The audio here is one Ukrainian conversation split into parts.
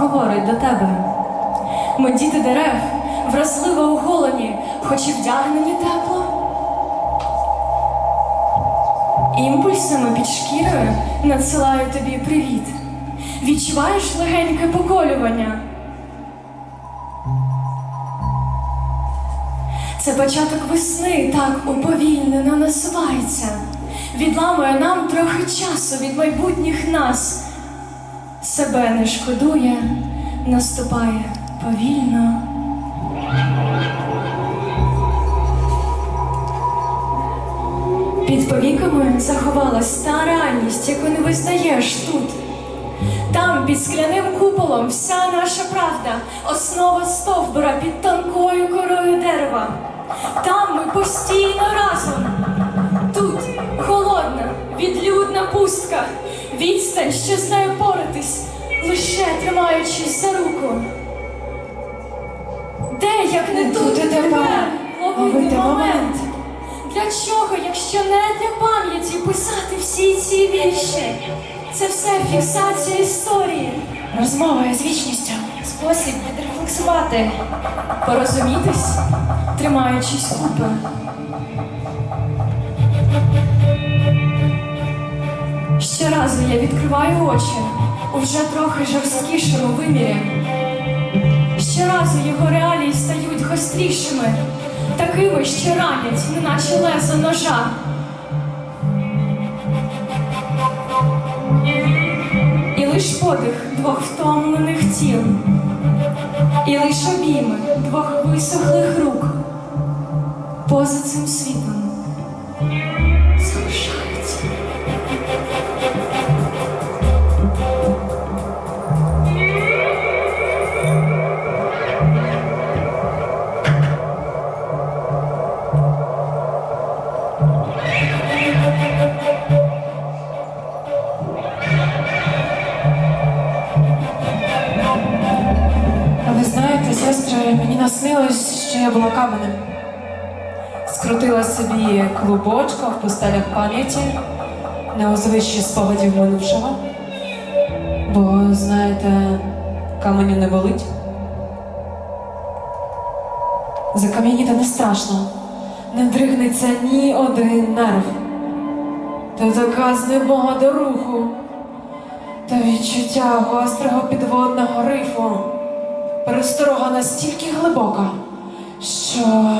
говорить до тебе. Ми діти дерев, вразливо оголені, хоч і вдягнені тепло. Імпульсами під шкірою надсилаю тобі привіт. Відчуваєш легеньке поколювання. Це початок весни так уповільнено насувається, відламує нам трохи часу від майбутніх нас. Себе не шкодує, наступає повільно. Під повіками заховалась та реальність, яку не визнаєш тут. Там, під скляним куполом, вся наша правда, основа стовбура під тонкою корою дерева. Там ми постійно разом. Тут холодна, відлюдна пустка, відстань, що з нею поратись, лише тримаючись за руку. Де, як не тут і тепер, ловити момент? Для чого, якщо не для пам'яті писати всі ці вірші? Це все фіксація історії. Розмова з вічністю. Спосіб відрефлексувати. Порозумітись, тримаючись купи. Щоразу я відкриваю очі у вже трохи жорсткішому вимірі. Щоразу його реалії стають гострішими, такими, що ранять, неначе лезо ножа. І лиш подих двох втомлених тіл, і лиш обійми двох висохлих рук поза цим світом наснилось, що я була каменем. Скрутила собі клубочка в пустелях пам'яті на узвищі спогадів минувшого. Бо, знаєте, каменю не болить. Закам'яніти не страшно, не дригнеться ні один нерв. Та така знемога до руху, та відчуття гострого підводного рифу. Пересторога настільки глибока, що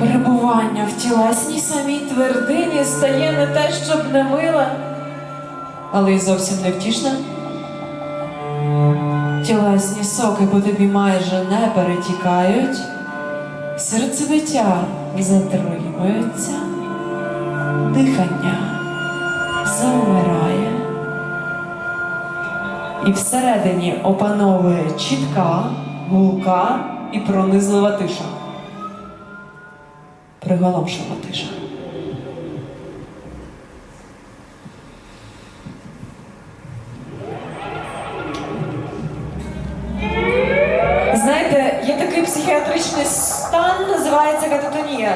перебування в тілесній самій твердині стає не те, щоб не миле, але й зовсім не втішне. Тілесні соки по тобі майже не перетікають, серцебиття затримується, дихання завмирає. І всередині опановує чітка, гулка і пронизлива тиша. Приголомшива тиша. Знаєте, є такий психіатричний стан, називається кататонія.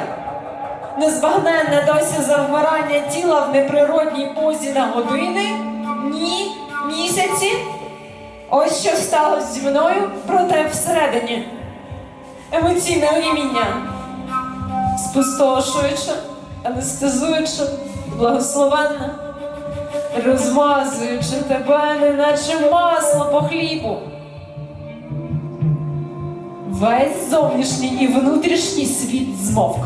Незбагненне досі завмирання тіла в неприродній позі на години, ні, місяці. Ось що сталося зі мною, проте всередині. Емоційне оріміння. Спустошуюче, анестезуюче, благословенне, розмазуючи тебе, неначе масло по хлібу. Весь зовнішній і внутрішній світ змовк.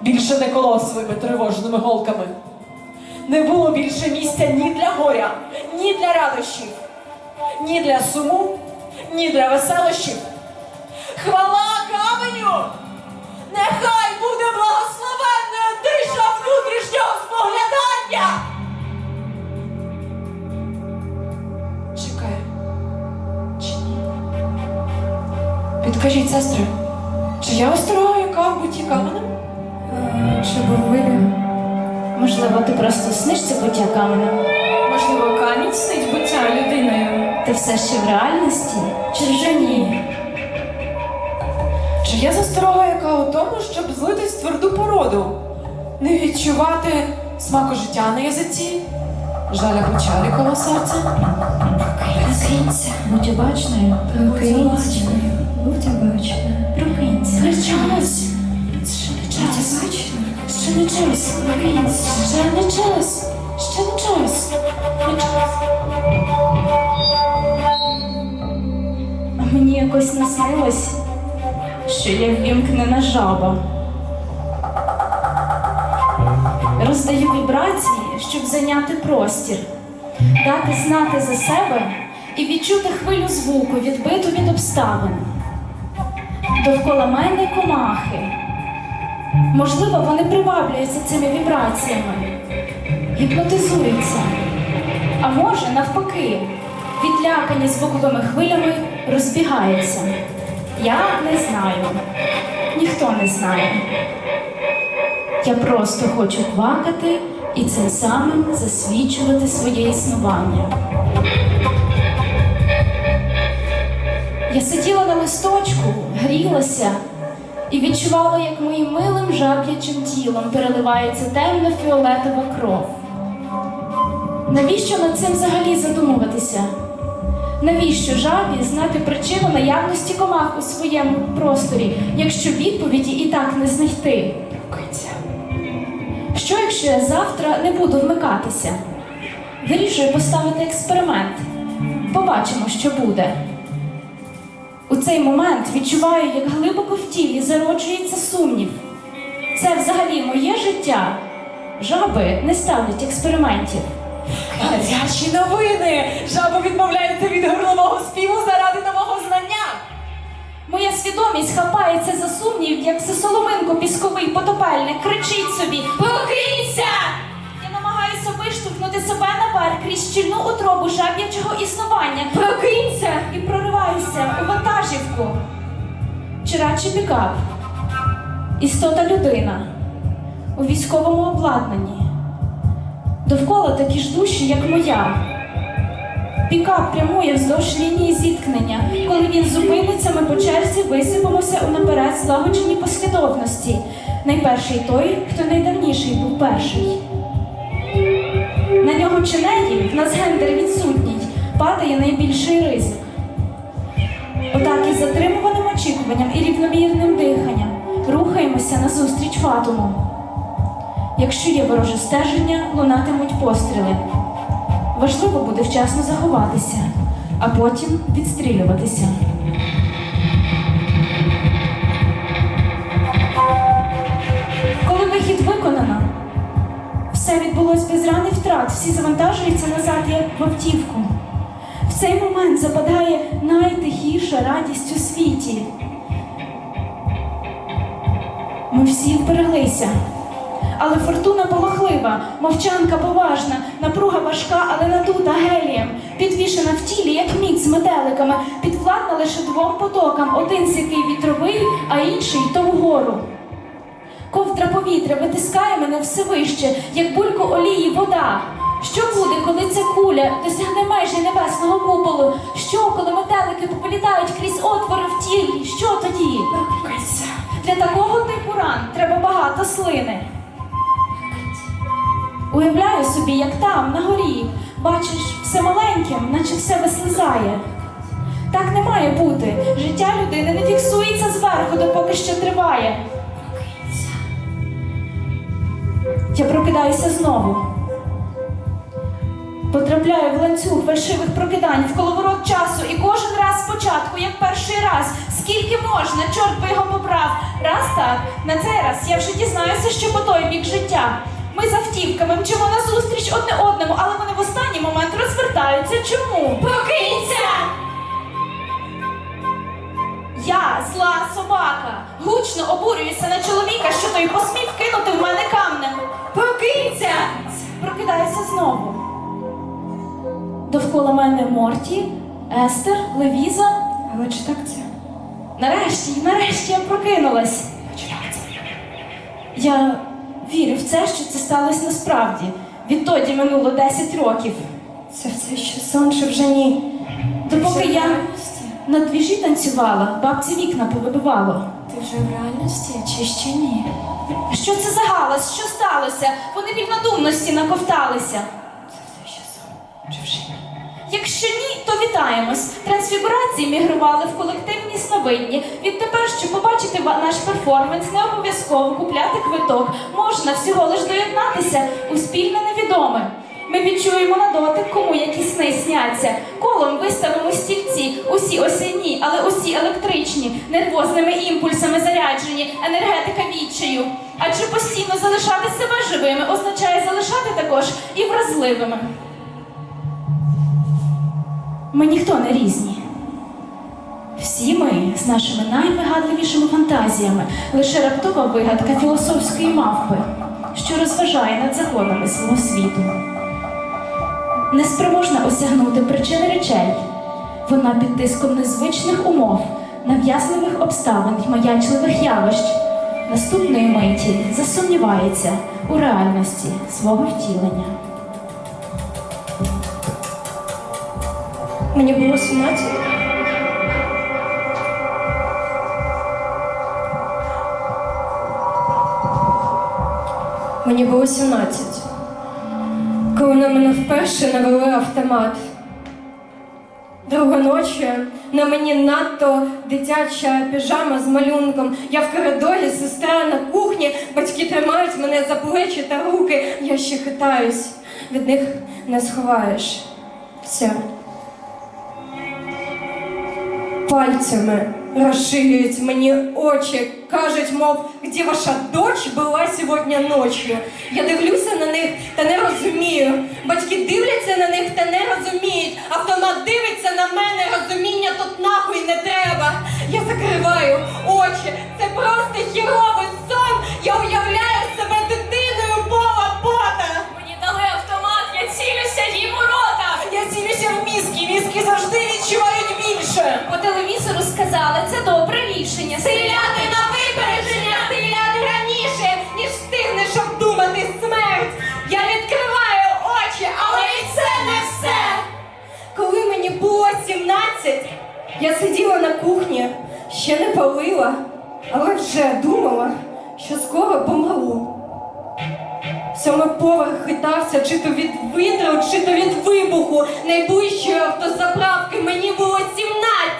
Більше не колов своїми тривожними голками. Не було більше місця ні для горя, ні для радощів, ні для суму, ні для веселощів. Хвала каменю! Нехай буде благословенною тиша внутрішнього споглядання! Чекай. Чи ні? Підкажіть, сестри, чи я острога, яка в буті каменем? Чи був вибір? Можливо, ти просто снишся буття каменем. Можливо, камінь снить буття людиною. Ти все ще в реальності? Чи вже ні? Чи є засторога, яка у тому, щоб злитись в тверду породу, не відчувати смаку життя на язиці, жаля печалі коло серця? Прокинься. Будь обачною. Прокинься. Будь обачна. Прокинься. Причалась. Ще не час. Ще не час. Прокинься. Ще не час. Ще не час. Не час. А мені якось наснилось, що я ввімкнена жаба. Роздаю вібрації, щоб зайняти простір, дати знати за себе і відчути хвилю звуку, відбиту від обставин. Довкола мене комахи. Можливо, вони приваблюються цими вібраціями, гіпнотизуються. А може, навпаки, відлякані звуковими хвилями розбігаються. Я не знаю. Ніхто не знає. Я просто хочу квакати і цим самим засвідчувати своє існування. Я сиділа на листочку, грілася і відчувала, як моїм милим жаблячим тілом переливається темно-фіолетова кров. Навіщо над цим взагалі задумуватися? Навіщо жабі знати причину наявності комах у своєму просторі, якщо відповіді і так не знайти? Прокинься. Що якщо я завтра не буду вмикатися? Вирішую поставити експеримент. Побачимо, що буде. У цей момент відчуваю, як глибоко в тілі зароджується сумнів. Це взагалі моє життя. Жаби не ставлять експериментів. Гарячі новини! Жаба відмовляється від горлового співу заради нового знання. Моя свідомість хапається за сумнів, як за соломинку пісковий потопельник, кричить собі Покрийся! Я намагаюся виштовхнути себе наверх крізь щільну утробу жаб'ячого існування. Прокинься! І прориваюся у вантажівку. Чи радше пікап. Істота людина у військовому обладнанні. Довкола такі ж душі, як моя. Пікап прямує вздовж лінії зіткнення. Коли він зупиниться, ми по черзі висипемося у наперед злагодженій послідовності. Найперший той, хто найдавніший був перший. На нього чи неї, в нас гендер відсутній, падає найбільший ризик. Отак із затримуваним очікуванням і рівномірним диханням рухаємося назустріч фатуму. Якщо є вороже стеження, лунатимуть постріли. Важливо буде вчасно заховатися, а потім відстрілюватися. Коли вихід виконано, все відбулось без рани втрат, всі завантажуються назад, як в автівку. В цей момент западає найтихіша радість у світі. Ми всі вбереглися. Але фортуна полохлива, мовчанка поважна, напруга важка, але надута гелієм, підвішена в тілі, як міць з метеликами, підвладна лише двом потокам, один з який вітровий, а інший то вгору. Ковдра повітря витискає мене все вище, як бульку олії вода. Що буде, коли ця куля досягне межі небесного куполу? Що, коли метелики пополітають крізь отвори в тілі? Що тоді? Для такого типу ран треба багато слини. Уявляю собі, як там, на горі, бачиш, все маленьким, наче все вислизає. Так не має бути. Життя людини не фіксується зверху, допоки ще триває. Я прокидаюся знову. Потрапляю в ланцюг фальшивих прокидань, в коловорот часу, і кожен раз спочатку, як перший раз. Скільки можна, чорт би його поправ. Раз так, на цей раз я вже дізнаюся, що по той бік життя. Ми з автівками мчимо назустріч одне одному, але вони в останній момент розвертаються. Чому? Покинься! Я зла собака, гучно обурююся на чоловіка, що той посмів кинути в мене камнем. Покинься! Прокидаюся знову. Довкола мене Морті, Естер, Левіза. Але чи так це? Нарешті, нарешті я прокинулась. Я вірю в це, що це сталося насправді. Відтоді минуло 10 років. Це все ще сон, чи вже ні? Допоки я на двіжі танцювала, бабці вікна повибивало. Ти вже в реальності чи ще ні? Що це за галас? Що сталося? Вони в рівнодумності наковталися. Це все ще сон. Чи вже ні? Якщо ні, то вітаємось. Трансфігурації мігрували в колективні сновидні. Відтепер, щоб побачити наш перформанс, не обов'язково купляти квиток. Можна всього лиш доєднатися у спільне невідоме. Ми відчуємо на дотик, кому які сни сняться. Колом виставимо стільці, усі осінні, але усі електричні, нервозними імпульсами заряджені, енергетика відчаю. Адже постійно залишати себе живими означає залишати також і вразливими. Ми ніхто не різні. Всі ми з нашими найвигадливішими фантазіями, лише раптова вигадка філософської мавпи, що розважає над законами свого світу. Неспроможна осягнути причини речей. Вона під тиском незвичних умов, нав'язливих обставин й маячливих явищ. Наступної миті засумнівається у реальності свого втілення. Мені було 17. Мені було 17. Коли на мене вперше навели автомат. Друга ночі на мені надто дитяча піжама з малюнком. Я в коридорі, сестра на кухні, батьки тримають мене за плечі та руки. Я ще хитаюсь. Від них не сховаєш. Пальцями розширюють мені очі, кажуть, мов, де ваша дочь була сьогодні ночі. Я дивлюся на них та не розумію. Батьки дивляться на них та не розуміють. Автомат дивиться на кухні, ще не палила, але вже думала, що скоро помру. Сьомий поверх хитався чи то від вітру, чи то від вибуху найближчої автозаправки мені було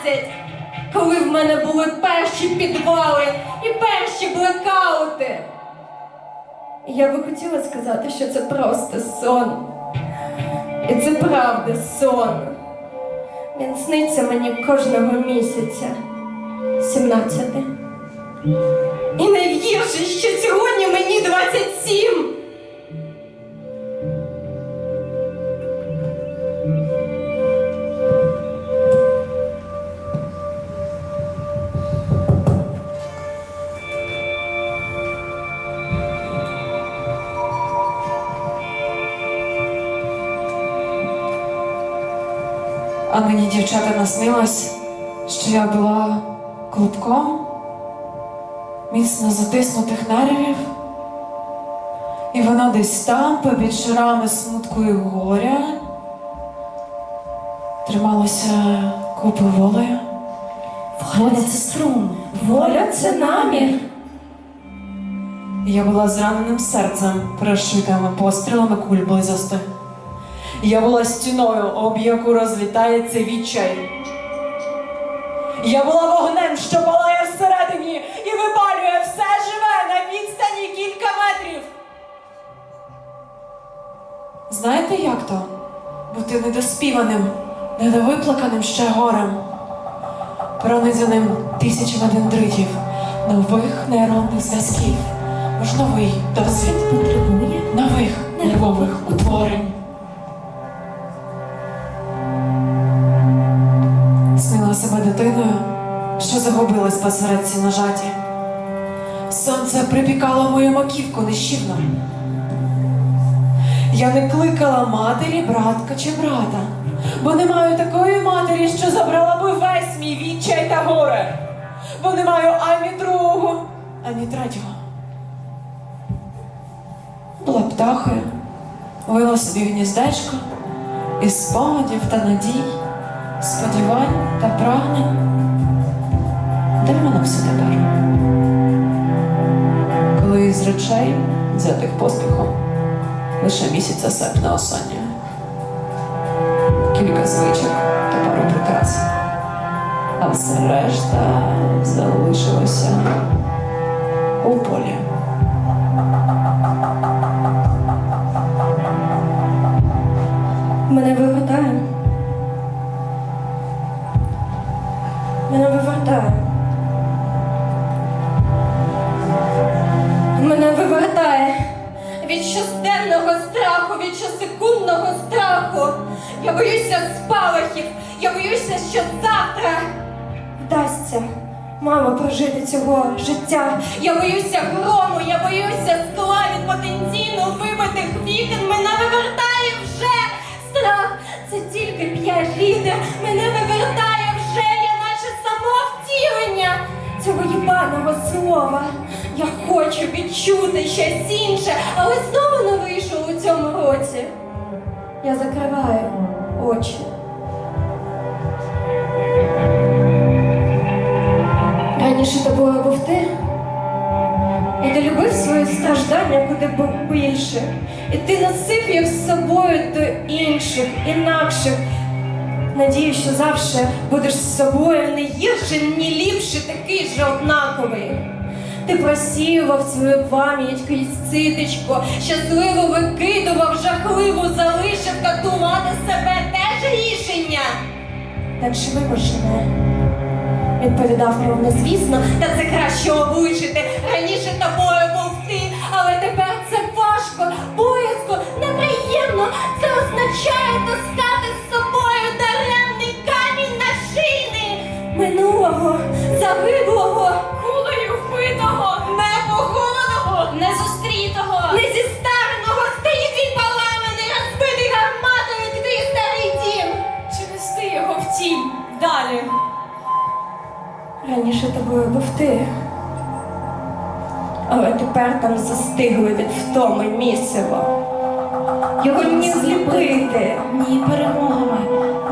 17. Коли в мене були перші підвали і перші блекаути. Я би хотіла сказати, що це просто сон. І це правда сон. Він сниться мені кожного місяця. 17. І найгірше, що сьогодні мені 27. Дівчата наснилось, що я була клубком міцно затиснутих нервів, і воно десь там, побід шарами смутку і горя, трималося купи волею. Воля це струм. Воля це намір. Я була зраненим серцем, прошитими пострілами куль близости. Я була стіною, об яку розлітається відчай. Я була вогнем, що палає всередині і випалює все живе на відстані кілька метрів. Знаєте, як то? Бути недоспіваним, недовиплаканим ще горем, пронизаним тисячами дендритів, нових нейронних зв'язків, Мож новий досвід Потребує нових нервових утворень. Загубилась посеред сіножаті. Сонце припікало мою маківку нещівно. Я не кликала матері, братка чи брата, бо не маю такої матері, що забрала би весь мій відчай та горе, бо не маю ані другого, ані третього. Була птахою, вила собі гніздечко із спогадів та надій, сподівань та прагнень. Де воно все тепер? Коли із речей, взятих поспіхом, лише місяця серпня осоння. кілька звичок та пару прикрас. А все решта залишилося у полі. Що завтра вдасться мама прожити цього життя. Я боюся грому, я боюся скла від потенційно вибитих вікон. Мене вивертає вже страх. Це тільки п'ять літер. Мене вивертає вже, я наче само втілення цього їбаного слова. Я хочу відчути щось інше, але знову не вийшло у цьому році. Я закриваю очі. Тобою був ти. І ти любив свої страждання куди б- більше. І ти носив їх з собою до інших, інакших. Надію, що завжди будеш з собою не гірше, ні ліпше, такий же однаковий. Ти просіював свою пам'ять крізь циточку, щасливо викидував, жахливо залишив катувати себе теж рішення. Так же вимушене. Відповідав про звісно, та це краще облишити. Раніше тобою був ти, але тепер це важко, боязко, неприємно. Це означає таскати з собою даремний камінь на шини минулого, загиблого, тобою був ти. Але тепер там застигли від втоми місиво. Його ні зліпити. Ні перемогами,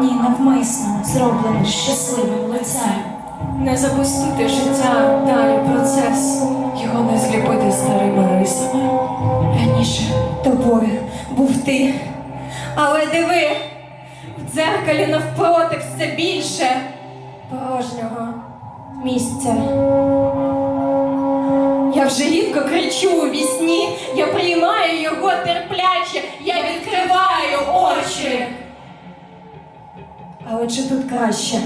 ні навмисно зроблено щасливим лицем. Не запустити життя далі процес. Його не зліпити старими рисами. Раніше Тобою був ти. Але диви, в дзеркалі навпроти все більше порожнього місця. Я вже рідко кричу у вісні, я приймаю його терпляче, я відкриваю очі. Але чи тут краще?